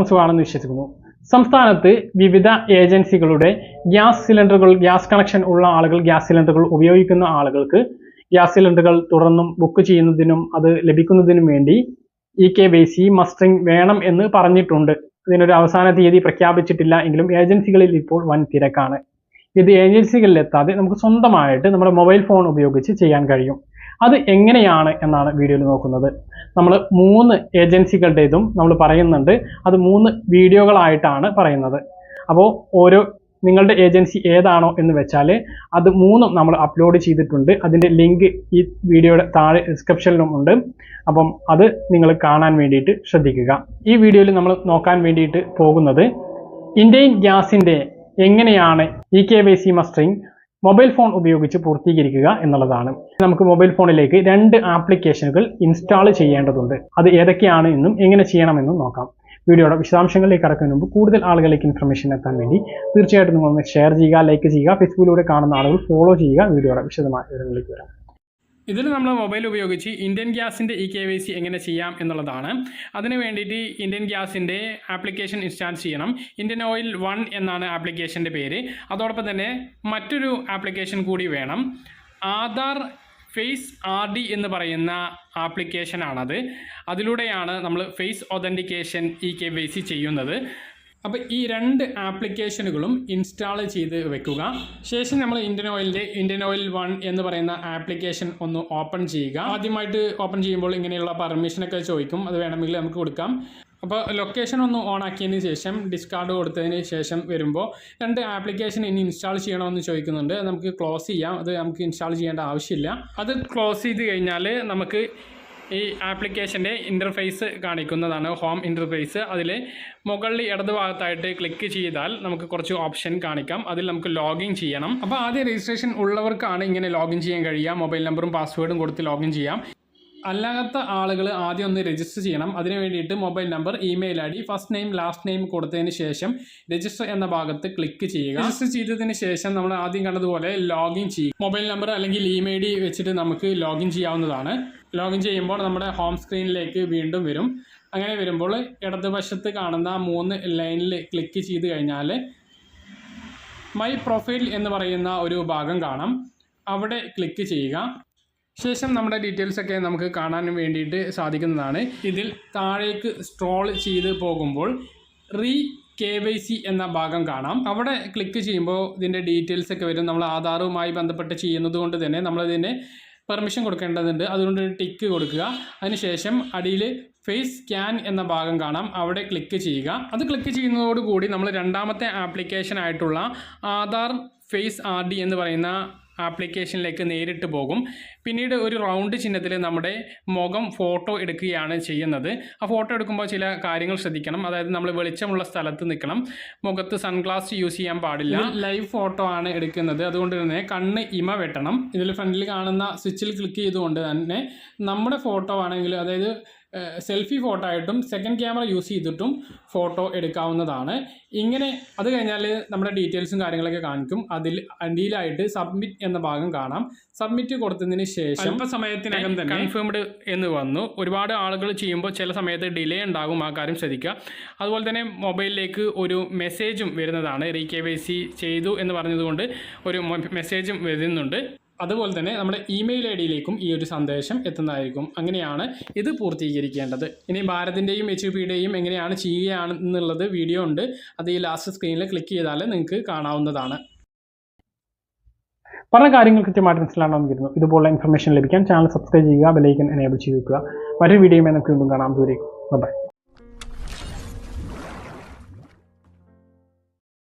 എല്ലാവർക്കും സുഖമാണെന്ന് വിശ്വസിക്കുന്നു. സംസ്ഥാനത്ത് വിവിധ ഏജൻസികളുടെ ഗ്യാസ് സിലിണ്ടറുകൾ ഗ്യാസ് കണക്ഷൻ ഉള്ള ആളുകൾ ഗ്യാസ് സിലിണ്ടറുകൾ ഉപയോഗിക്കുന്ന ആളുകൾക്ക് ഗ്യാസ് സിലിണ്ടറുകൾ തുടർന്നും ബുക്ക് ചെയ്യുന്നതിനും അത് ലഭിക്കുന്നതിനും വേണ്ടി E K Y C mustering വേണം എന്ന് പറഞ്ഞിട്ടുണ്ട്. ഇതിനൊരു അവസാന തീയതി പ്രഖ്യാപിച്ചിട്ടില്ല എങ്കിലും ഏജൻസികളിൽ ഇപ്പോൾ വൻ തിരക്കാണ്. ഇത് ഏജൻസികളിൽ എത്താതെ നമുക്ക് സ്വന്തമായിട്ട് നമ്മുടെ മൊബൈൽ ഫോൺ ഉപയോഗിച്ച് ചെയ്യാൻ കഴിയും. അത് എങ്ങനെയാണ് എന്നാണ് വീഡിയോയിൽ നോക്കുന്നത്. നമ്മൾ മൂന്ന് ഏജൻസികളുടേതും നമ്മൾ പറയുന്നുണ്ട്. അത് മൂന്ന് വീഡിയോകളായിട്ടാണ് പറയുന്നത്. അപ്പോൾ ഓരോ നിങ്ങളുടെ ഏജൻസി ഏതാണോ എന്ന് വെച്ചാൽ അത് മൂന്നും നമ്മൾ അപ്ലോഡ് ചെയ്തിട്ടുണ്ട്. അതിന്റെ ലിങ്ക് ഈ വീഡിയോയുടെ താഴെ ഡിസ്ക്രിപ്ഷനിലും ഉണ്ട്. അപ്പം അത് നിങ്ങൾ കാണാൻ വേണ്ടിയിട്ട് ശ്രദ്ധിക്കുക. ഈ വീഡിയോയിൽ നമ്മൾ നോക്കാൻ വേണ്ടിയിട്ട് പോകുന്നത് ഇന്ത്യൻ ഗ്യാസിന്റെ എങ്ങനെയാണ് E K Y C mustering mobile phone ഉപയോഗിച്ച് പൂർത്തീകരിക്കുക എന്നുള്ളതാണ്. നമുക്ക് മൊബൈൽ ഫോണിലേക്ക് രണ്ട് ആപ്ലിക്കേഷനുകൾ ഇൻസ്റ്റാൾ ചെയ്യേണ്ടതുണ്ട്. അത് ഏതൊക്കെയാണ് എന്നും എങ്ങനെ ചെയ്യണമെന്നും നോക്കാം. വീഡിയോയുടെ വിശദാംശങ്ങളിലേക്ക് കടക്കുന്നതിന് മുമ്പ് കൂടുതൽ ആളുകളിലേക്ക് ഇൻഫർമേഷൻ എത്താൻ വേണ്ടി തീർച്ചയായിട്ടും നിങ്ങളൊന്ന് ഷെയർ ചെയ്യുക ലൈക്ക് ചെയ്യുക ഫേസ്ബുക്കിലൂടെ കാണുന്ന ആളുകൾ ഫോളോ ചെയ്യുക വീഡിയോയുടെ വിശദമായ വിവരങ്ങളിലേക്ക് വരാം. ഇതിൽ നമ്മൾ മൊബൈൽ ഉപയോഗിച്ച് ഇന്ത്യൻ ഗ്യാസിന്റെ ഇ കെ വൈ സി എങ്ങനെ ചെയ്യാം എന്നുള്ളതാണ്. അതിന് വേണ്ടിയിട്ട് ഇന്ത്യൻ ഗ്യാസിന്റെ ആപ്ലിക്കേഷൻ ഇൻസ്റ്റാൾ ചെയ്യണം. ഇന്ത്യൻ ഓയിൽ വൺ എന്നാണ് ആപ്ലിക്കേഷന്റെ പേര്. അതോടൊപ്പം തന്നെ മറ്റൊരു ആപ്ലിക്കേഷൻ കൂടി വേണം. ആധാർ ഫേസ് ആർ ഡി എന്ന് പറയുന്ന ആപ്ലിക്കേഷനാണത് അതിലൂടെയാണ് നമ്മൾ face authentication E K Y C ചെയ്യുന്നത്. അപ്പോൾ ഈ രണ്ട് ആപ്ലിക്കേഷനുകളും ഇൻസ്റ്റാൾ ചെയ്ത് വെക്കുക. ശേഷം നമ്മൾ ഇന്ത്യൻ ഓയിലിന്റെ ഇന്ത്യൻ ഓയിൽ വൺ എന്ന് പറയുന്ന ആപ്ലിക്കേഷൻ ഒന്ന് ഓപ്പൺ ചെയ്യുക. ആദ്യമായിട്ട് ഓപ്പൺ ചെയ്യുമ്പോൾ ഇങ്ങനെയുള്ള പെർമിഷനൊക്കെ ചോദിക്കും. അത് വേണമെങ്കിൽ നമുക്ക് കൊടുക്കാം. അപ്പോൾ ലൊക്കേഷൻ ഒന്ന് ഓൺ ആക്കിയതിന് ശേഷം ഡിസ്കാർഡ് കൊടുത്തതിന് ശേഷം വരുമ്പോൾ രണ്ട് ആപ്ലിക്കേഷൻ ഇനി ഇൻസ്റ്റാൾ ചെയ്യണമെന്ന് ചോദിക്കുന്നുണ്ട്. നമുക്ക് ക്ലോസ് ചെയ്യാം. അത് നമുക്ക് ഇൻസ്റ്റാൾ ചെയ്യേണ്ട ആവശ്യമില്ല. അത് ക്ലോസ് ചെയ്ത് കഴിഞ്ഞാൽ നമുക്ക് ഈ ആപ്ലിക്കേഷന്റെ ഇന്റർഫേസ് കാണിക്കുന്നതാണ് ഹോം ഇന്റർഫേസ് അതിൽ മുകളിൽ ഇടത് ഭാഗത്തായിട്ട് ക്ലിക്ക് ചെയ്താൽ നമുക്ക് കുറച്ച് ഓപ്ഷൻ കാണിക്കാം. അതിൽ നമുക്ക് ലോഗിൻ ചെയ്യണം. അപ്പോൾ ആദ്യം രജിസ്ട്രേഷൻ ഉള്ളവർക്കാണ് ഇങ്ങനെ ലോഗിൻ ചെയ്യാൻ കഴിയുക. മൊബൈൽ നമ്പറും പാസ്വേഡും കൊടുത്ത് ലോഗിൻ ചെയ്യാം. അല്ലാത്ത ആളുകൾ ആദ്യം ഒന്ന് രജിസ്റ്റർ ചെയ്യണം. അതിന് വേണ്ടിയിട്ട് mobile number email I D first name last name കൊടുത്തതിന് ശേഷം രജിസ്റ്റർ എന്ന ഭാഗത്ത് ക്ലിക്ക് ചെയ്യുക. രജിസ്റ്റർ ചെയ്തതിന് ശേഷം നമ്മൾ ആദ്യം കണ്ടതുപോലെ ലോഗിൻ ചെയ്യുക. മൊബൈൽ നമ്പർ അല്ലെങ്കിൽ ഇമെയിൽ ഐ ഡി വെച്ചിട്ട് നമുക്ക് ലോഗിൻ ചെയ്യാവുന്നതാണ്. ലോഗിൻ ചെയ്യുമ്പോൾ നമ്മുടെ ഹോം സ്ക്രീനിലേക്ക് വീണ്ടും വരും. അങ്ങനെ വരുമ്പോൾ ഇടതുവശത്ത് കാണുന്ന മൂന്ന് ലൈനിൽ ക്ലിക്ക് ചെയ്ത് കഴിഞ്ഞാൽ മൈ പ്രൊഫൈൽ എന്ന് പറയുന്ന ഒരു ഭാഗം കാണാം. അവിടെ ക്ലിക്ക് ചെയ്യുക. ശേഷം നമ്മുടെ ഡീറ്റെയിൽസ് ഒക്കെ നമുക്ക് കാണാൻ വേണ്ടിയിട്ട് സാധിക്കുന്നതാണ്. ഇതിൽ താഴേക്ക് സ്ട്രോൾ ചെയ്ത് പോകുമ്പോൾ റീ കെ വൈ സി എന്ന ഭാഗം കാണാം. അവിടെ ക്ലിക്ക് ചെയ്യുമ്പോൾ ഇതിന്റെ ഡീറ്റെയിൽസ് ഒക്കെ വരും. നമ്മൾ ആധാറുമായി ബന്ധപ്പെട്ട് ചെയ്യുന്നത് കൊണ്ട് തന്നെ നമ്മളിതിനെ പെർമിഷൻ കൊടുക്കേണ്ടതുണ്ട്. അതുകൊണ്ട് ടിക്ക് കൊടുക്കുക. അതിനുശേഷം അടിയിൽ ഫേസ് സ്കാൻ എന്ന ഭാഗം കാണാം. അവിടെ ക്ലിക്ക് ചെയ്യുക. അത് ക്ലിക്ക് ചെയ്യുന്നതോടുകൂടി നമ്മൾ രണ്ടാമത്തെ ആപ്ലിക്കേഷൻ ആയിട്ടുള്ള ആധാർ ഫേസ് ആർ ഡി എന്ന് പറയുന്ന ആപ്ലിക്കേഷനിലേക്ക് നേരിട്ട് പോകും. പിന്നീട് ഒരു റൗണ്ട് ചിഹ്നത്തിൽ നമ്മുടെ മുഖം ഫോട്ടോ എടുക്കുകയാണ് ചെയ്യുന്നത്. ആ ഫോട്ടോ എടുക്കുമ്പോൾ ചില കാര്യങ്ങൾ ശ്രദ്ധിക്കണം. അതായത് നമ്മൾ വെളിച്ചമുള്ള സ്ഥലത്ത് നിൽക്കണം. മുഖത്ത് സൺഗ്ലാസ് യൂസ് ചെയ്യാൻ പാടില്ല. ലൈവ് ഫോട്ടോ ആണ് എടുക്കുന്നത്. അതുകൊണ്ട് തന്നെ കണ്ണ് ഇമ വെട്ടണം. ഇതിൽ ഫ്രണ്ടിൽ കാണുന്ന സ്വിച്ചിൽ ക്ലിക്ക് ചെയ്തുകൊണ്ട് തന്നെ നമ്മുടെ ഫോട്ടോ ആണെങ്കിൽ അതായത് സെൽഫി ഫോട്ടോ ആയിട്ടും സെക്കൻഡ് ക്യാമറ യൂസ് ചെയ്തിട്ടും ഫോട്ടോ എടുക്കാവുന്നതാണ്. ഇങ്ങനെ അത് കഴിഞ്ഞാൽ നമ്മുടെ ഡീറ്റെയിൽസും കാര്യങ്ങളൊക്കെ കാണിക്കും. അതിൽ അടിയിലായിട്ട് സബ്മിറ്റ് എന്ന ഭാഗം കാണാം. സബ്മിറ്റ് കൊടുത്തതിന് ശേഷം അല്പസമയത്തിനകം തന്നെ കൺഫേംഡ് എന്ന് വന്നു. ഒരുപാട് ആളുകൾ ചെയ്യുമ്പോൾ ചില സമയത്ത് ഡിലേ ഉണ്ടാകും ആ കാര്യം ശ്രദ്ധിക്കുക. അതുപോലെ തന്നെ മൊബൈലിലേക്ക് ഒരു മെസ്സേജും വരുന്നതാണ്. റീ കെ വൈ സി ചെയ്തു എന്ന് പറഞ്ഞതുകൊണ്ട് ഒരു മെസ്സേജും വരുന്നുണ്ട്. അതുപോലെ തന്നെ നമ്മുടെ ഇമെയിൽ ഐ ഡിയിലേക്കും ഈ ഒരു സന്ദേശം എത്തുന്നതായിരിക്കും. അങ്ങനെയാണ് ഇത് പൂർത്തീകരിക്കേണ്ടത്. ഇനി ഭാരതിന്റെയും എച്ച് പിയുടെയും എങ്ങനെയാണ് ചെയ്യുകയാണെന്നുള്ളത് വീഡിയോ ഉണ്ട്. അത് ഈ ലാസ്റ്റ് സ്ക്രീനിൽ ക്ലിക്ക് ചെയ്താൽ നിങ്ങൾക്ക് കാണാവുന്നതാണ്. പറഞ്ഞ കാര്യങ്ങൾ കൃത്യമായിട്ട് മനസ്സിലാണെന്ന് വരുന്നു ഇതുപോലുള്ള ഇൻഫർമേഷൻ ലഭിക്കാൻ ചാനൽ സബ്സ്ക്രൈബ് ചെയ്യുക ബെലൈക്കൻ എനേബിൾ ചെയ്ത് വെക്കുക. മറ്റൊരു വീഡിയോയുമായി നമുക്ക് വീണ്ടും കാണാം. ദൂരേക്കും ബൈ